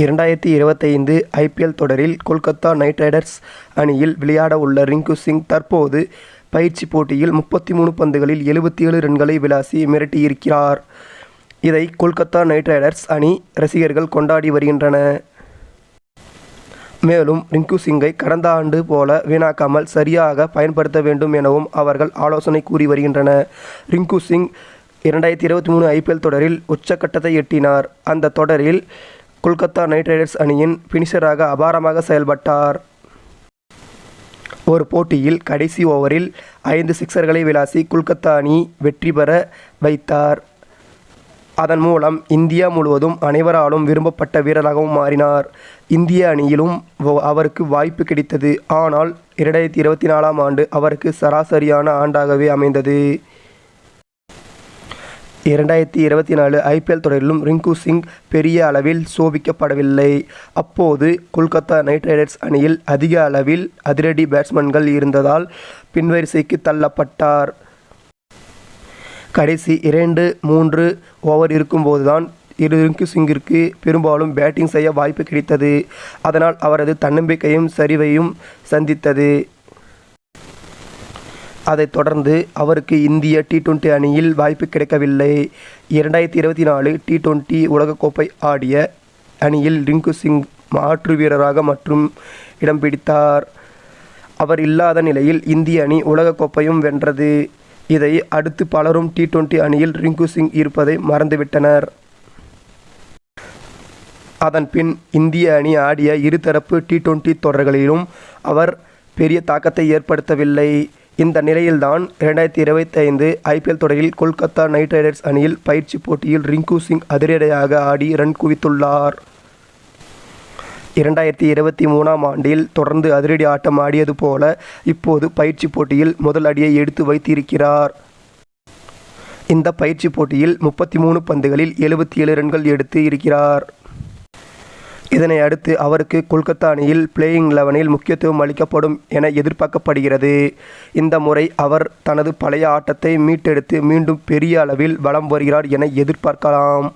இரண்டாயிரத்தி இருபத்தைந்து ஐபிஎல் தொடரில் கொல்கத்தா நைட் ரைடர்ஸ் அணியில் விளையாட உள்ள ரிங்கு சிங் தற்போது பயிற்சி போட்டியில் முப்பத்தி மூணு பந்துகளில் எழுபத்தி ஏழு ரன்களை விளாசி மிரட்டியிருக்கிறார். இதை கொல்கத்தா நைட் ரைடர்ஸ் அணி ரசிகர்கள் கொண்டாடி வருகின்றன. மேலும் ரிங்கு சிங்கை கடந்த ஆண்டு போல வீணாக்காமல் சரியாக பயன்படுத்த வேண்டும் எனவும் அவர்கள் ஆலோசனை கூறி வருகின்றனர் ரிங்கு சிங் இரண்டாயிரத்தி இருபத்தி மூணு ஐபிஎல் தொடரில் உச்சக்கட்டத்தை எட்டினார். அந்த தொடரில் கொல்கத்தா நைட் ரைடர்ஸ் அணியின் பினிஷராக அபாரமாக செயல்பட்டார். ஒரு போட்டியில் கடைசி ஓவரில் ஐந்து சிக்சர்களை விளாசி கொல்கத்தா அணி வெற்றி பெற வைத்தார். அதன் மூலம் இந்தியா முழுவதும் அனைவராலும் விரும்பப்பட்ட வீரராகவும் மாறினார். இந்திய அணியிலும் அவருக்கு வாய்ப்பு கிடைத்தது. ஆனால் இரண்டாயிரத்தி இருபத்தி நாலாம் ஆண்டு அவருக்கு சராசரியான ஆண்டாகவே அமைந்தது. இரண்டாயிரத்தி இருபத்தி நாலு ஐபிஎல் தொடரிலும் ரிங்கு சிங் பெரிய அளவில் சோபிக்கப்படவில்லை. அப்போது கொல்கத்தா நைட் ரைடர்ஸ் அணியில் அதிக அளவில் அதிரடி பேட்ஸ்மேன்கள் இருந்ததால் பின்வரிசைக்கு தள்ளப்பட்டார். கடைசி இரண்டு மூன்று ஓவர் இருக்கும்போதுதான் இரு ரிங்கு சிங்கிற்கு பெரும்பாலும் பேட்டிங் செய்ய வாய்ப்பு கிடைத்தது. அதனால் அவரது தன்னம்பிக்கையும் சரிவையும் சந்தித்தது. அதைத் தொடர்ந்து அவருக்கு இந்திய டி டுவெண்டி அணியில் வாய்ப்பு கிடைக்கவில்லை. இரண்டாயிரத்தி இருபத்தி நாலு டி டுவெண்டி உலகக்கோப்பை ஆடிய அணியில் ரிங்கு சிங் மாற்று வீரராக மற்றும் இடம் பிடித்தார். அவர் இல்லாத நிலையில் இந்திய அணி உலகக்கோப்பையும் வென்றது. இதை அடுத்து பலரும் டி டுவெண்டி அணியில் ரிங்கு சிங் இருப்பதை மறந்துவிட்டனர். அதன் பின் இந்திய அணி ஆடிய இருதரப்பு டி டுவெண்டி தொடர்களிலும் அவர் பெரிய தாக்கத்தை ஏற்படுத்தவில்லை. இந்த நிலையில்தான் இரண்டாயிரத்தி இருபத்தைந்து ஐபிஎல் தொடரில் கொல்கத்தா நைட் ரைடர்ஸ் அணியில் பயிற்சி போட்டியில் ரிங்கு சிங் அதிரடியாக ஆடி ரன் குவித்துள்ளார். இரண்டாயிரத்தி இருபத்தி மூணாம் ஆண்டில் தொடர்ந்து அதிரடி ஆட்டம் ஆடியது போல இப்போது பயிற்சி போட்டியில் முதல் அடியை எடுத்து வைத்திருக்கிறார். இந்த பயிற்சி போட்டியில் முப்பத்தி மூணு பந்துகளில் எழுபத்தி ஏழு ரன்கள் எடுத்து இருக்கிறார். இதனை அடுத்து அவருக்கு கொல்கத்தா அணியில் பிளேயிங் லெவனில் முக்கியத்துவம் அளிக்கப்படும் என எதிர்பார்க்கப்படுகிறது. இந்த முறை அவர் தனது பழைய ஆட்டத்தை மீட்டெடுத்து மீண்டும் பெரிய அளவில் வலம் வருகிறார் என எதிர்பார்க்கலாம்.